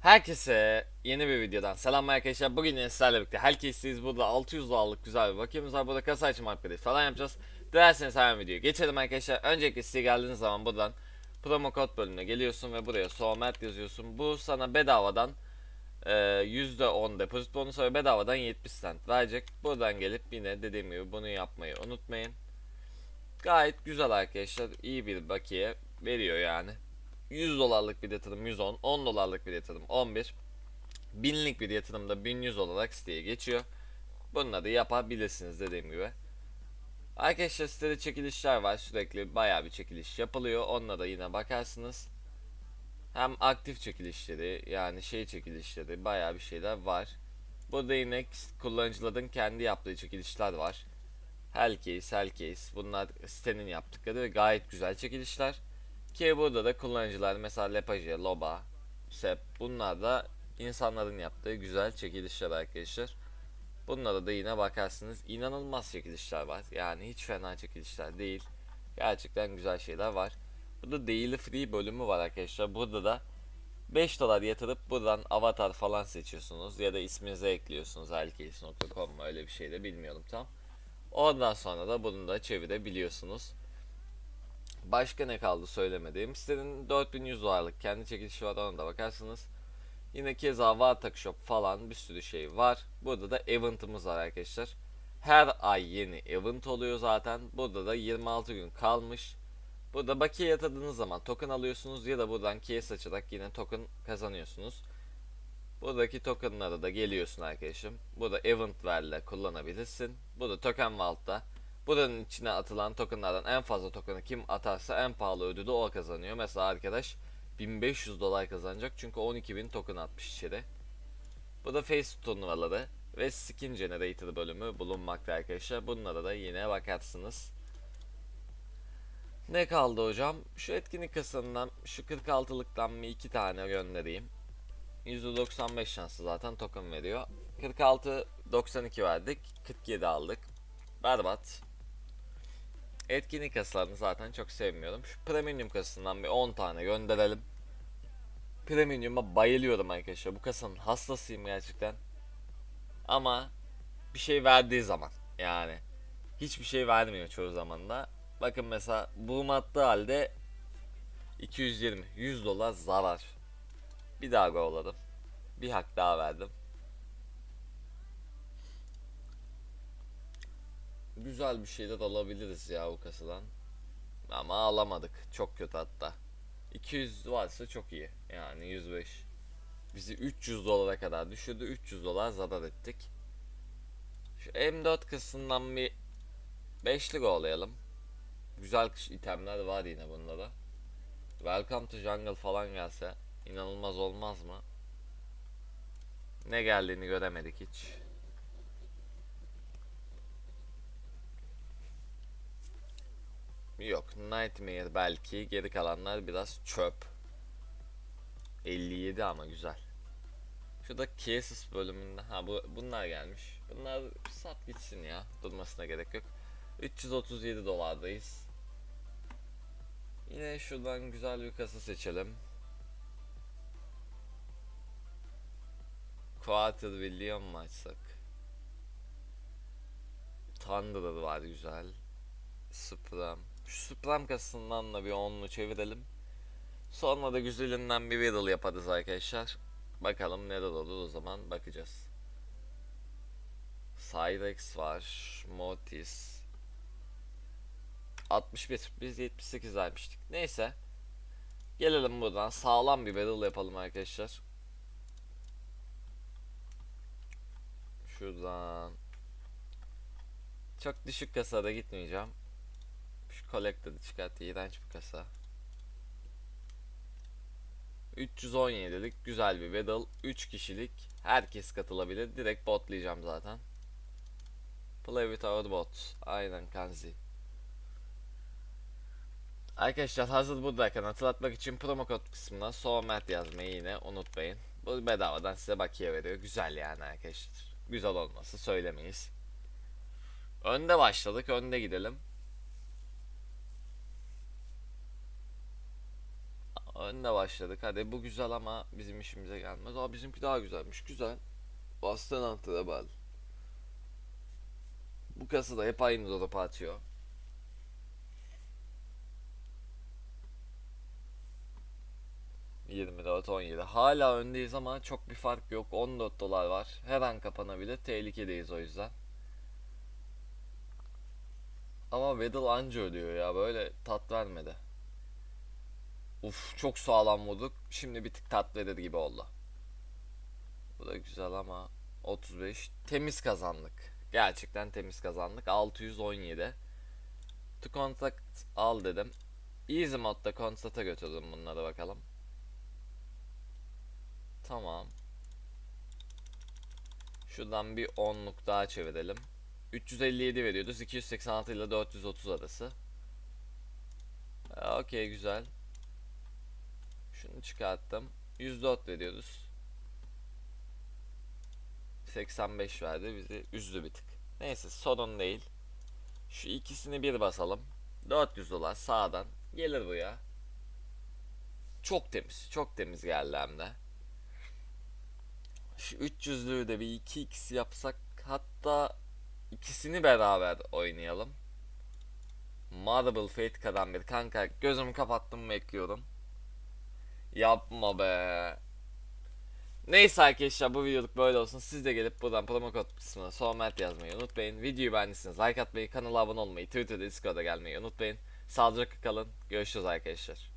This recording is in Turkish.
Herkese yeni bir videodan selam arkadaşlar. Bugün yine sizlerle birlikte herkesiz burada 600 dolarlık güzel bir bakiyemiz var. Burada kasa açım upgrade falan yapacağız. Dilerseniz hemen videoya geçelim arkadaşlar. Öncelikle size geldiğiniz zaman buradan promo kod bölümüne geliyorsun ve buraya soğumat yazıyorsun. Bu sana bedavadan e, %10 depozit bonusu ve bedavadan 70 cent verecek. Buradan gelip yine dediğim gibi bunu yapmayı unutmayın. Gayet güzel arkadaşlar. iyi bir bakiye veriyor yani. 100 dolarlık bir yatırım 110, 10 dolarlık bir yatırım 11, binlik bir yatırımda 1100 olarak siteye geçiyor. Bunları yapabilirsiniz dediğim gibi. Arkadaşlar sitede çekilişler var sürekli bayağı bir çekiliş yapılıyor. Onlara da yine bakarsınız. Hem aktif çekilişleri yani şey çekilişleri bayağı bir şeyler var. Burada yine kullanıcıların kendi yaptığı çekilişler var. Hellcase, Hellcase bunlar sitenin yaptıkları ve gayet güzel çekilişler. Ki burada da kullanıcılar mesela Lepaje, Loba, Sep bunlar da insanların yaptığı güzel çekilişler arkadaşlar. Bunlara da yine bakarsınız inanılmaz çekilişler var. Yani hiç fena çekilişler değil. Gerçekten güzel şeyler var. Burada daily free bölümü var arkadaşlar. Burada da 5 dolar yatırıp buradan avatar falan seçiyorsunuz ya da isminize ekliyorsunuz elcase.com mu öyle bir şey de bilmiyorum tam. Ondan sonra da bunu da çevirebiliyorsunuz. Başka ne kaldı söylemediğim. Sitenin 4100 dolarlık kendi çekilişi var ona da bakarsınız. Yine keza Vartak Shop falan bir sürü şey var. Burada da event'ımız var arkadaşlar. Her ay yeni event oluyor zaten. Burada da 26 gün kalmış. Burada bakiye yatırdığınız zaman token alıyorsunuz ya da buradan case açarak yine token kazanıyorsunuz. Buradaki tokenlara da geliyorsun arkadaşım. Burada event verle kullanabilirsin. Burada token vault'ta Buranın içine atılan tokenlardan en fazla token'ı kim atarsa en pahalı ödülü o kazanıyor. Mesela arkadaş 1500 dolar kazanacak çünkü 12.000 token atmış içeri. Bu da face turnuvaları ve skin generator bölümü bulunmakta arkadaşlar. Bunlara da yine bakarsınız. Ne kaldı hocam? Şu etkinlik kasasından şu 46'lıktan bir iki tane göndereyim. %95 şanslı zaten token veriyor. 46 92 verdik. 47 aldık. Berbat. Etkinlik kasalarını zaten çok sevmiyorum. Şu premium kasasından bir 10 tane gönderelim. Premium'a bayılıyorum arkadaşlar. Bu kasanın hastasıyım gerçekten. Ama bir şey verdiği zaman yani hiçbir şey vermiyor çoğu zaman da. Bakın mesela boom attığı halde 220 100 dolar zarar. Bir daha golladım. Bir hak daha verdim. Güzel bir şeyler alabiliriz ya bu kasadan. Ama alamadık. Çok kötü hatta. 200 varsa çok iyi. Yani 105. Bizi 300 dolara kadar düşürdü. 300 dolar zarar ettik. Şu M4 kısmından bir 5'lik olayalım. Güzel itemler var yine bunda da. Welcome to Jungle falan gelse inanılmaz olmaz mı? Ne geldiğini göremedik hiç. Yok Nightmare belki. Geri kalanlar biraz çöp. 57 ama güzel. Şurada Cases bölümünde ha bu bunlar gelmiş. Bunlar sat gitsin ya. Durmasına gerek yok. 337 dolardayız. Yine şuradan güzel bir kasa seçelim. Quarter William mı açsak? Thunderer var güzel. Supreme şu Supreme kasasından da bir onlu çevirelim. Sonra da güzelinden bir Riddle yaparız arkadaşlar. Bakalım neler olur o zaman bakacağız. Cyrex var. Mortis. 61. Biz 78 vermiştik. Neyse. Gelelim buradan. Sağlam bir battle yapalım arkadaşlar. Şuradan. Çok düşük kasada gitmeyeceğim. Şu Collector'ı çıkart. iğrenç bir kasa. 317'lik güzel bir battle. 3 kişilik. Herkes katılabilir. Direkt botlayacağım zaten. Play with our bot. Aynen Kanzi. Arkadaşlar hazır buradayken hatırlatmak için promo kod kısmına Soğumet yazmayı yine unutmayın. Bu bedavadan size bakiye veriyor. Güzel yani arkadaşlar. Güzel olması söylemeyiz. Önde başladık. Önde gidelim. Önde başladık. Hadi bu güzel ama bizim işimize gelmez. Aa bizimki daha güzelmiş. Güzel. Boston Antrebal. Bu kasa da hep aynı drop atıyor. ...24 17. Hala öndeyiz ama çok bir fark yok. 14 dolar var. Her an kapanabilir. Tehlikedeyiz o yüzden. Ama Weddle anca ölüyor ya. Böyle tat vermedi. Uf çok sağlam vurduk. Şimdi bir tık tat verir gibi oldu. Bu da güzel ama 35 temiz kazandık. Gerçekten temiz kazandık. 617. To contact al dedim. Easy modda contact'a götürdüm bunları bakalım. Tamam. Şuradan bir 10'luk daha çevirelim. 357 veriyoruz. 286 ile 430 arası. Ha, Okey güzel. Şunu çıkarttım. 104 veriyoruz. 85 verdi bizi üzdü bir tık. Neyse sorun değil. Şu ikisini bir basalım. 400 dolar sağdan gelir bu ya. Çok temiz. Çok temiz geldi hem de. Şu 300'lüğü de bir 2x yapsak hatta ikisini beraber oynayalım. Marble Fate Kadambir kanka gözümü kapattım bekliyorum. Yapma be. Neyse arkadaşlar bu videoluk böyle olsun. Siz de gelip buradan promo kod kısmına sohbet yazmayı unutmayın. Videoyu beğendiyseniz like atmayı, kanala abone olmayı, Twitter'da Discord'a gelmeyi unutmayın. Sağlıcakla kalın. Görüşürüz arkadaşlar.